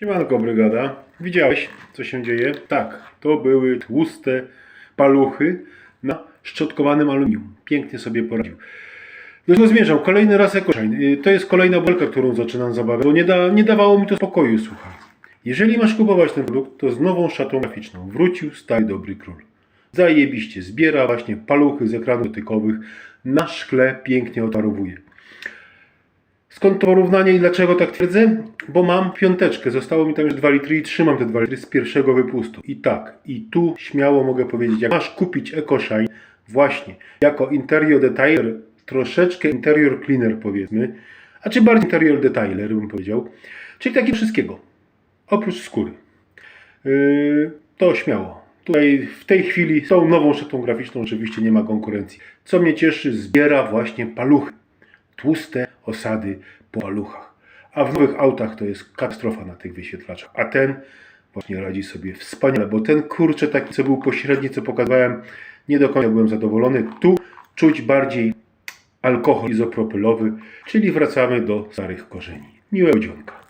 Siemanko brygada. Widziałeś, co się dzieje? Tak, to były tłuste paluchy na szczotkowanym aluminium. Pięknie sobie poradził. Do czego zmierzam? Kolejny raz EcoShine. Y, To jest kolejna belka, którą zaczynam zabawiać, bo nie, da, nie dawało mi to spokoju, słuchaj. Jeżeli masz kupować ten produkt, to z nową szatą graficzną. Wrócił stary dobry król. Zajebiście. Zbiera właśnie paluchy z ekranów dotykowych. Na szkle pięknie odparowuje. Skąd to porównanie i dlaczego tak twierdzę? Bo mam piąteczkę, zostało mi tam już 2 litry i trzymam te 2 litry z pierwszego wypustu. I tak, i tu śmiało mogę powiedzieć, jak masz kupić EcoShine właśnie jako interior detailer, troszeczkę interior cleaner powiedzmy, a czy bardziej interior detailer bym powiedział, czyli takiego wszystkiego, oprócz skóry. Yy, to śmiało. Tutaj w tej chwili z tą nową szatą graficzną oczywiście nie ma konkurencji. Co mnie cieszy, zbiera właśnie paluchy tłuste osady po paluchach. A w nowych autach to jest katastrofa na tych wyświetlaczach. A ten właśnie radzi sobie wspaniale, bo ten kurczę taki, co był pośredni, co pokazywałem, nie do końca byłem zadowolony. Tu czuć bardziej alkohol izopropylowy, czyli wracamy do starych korzeni. Miłego dzionka.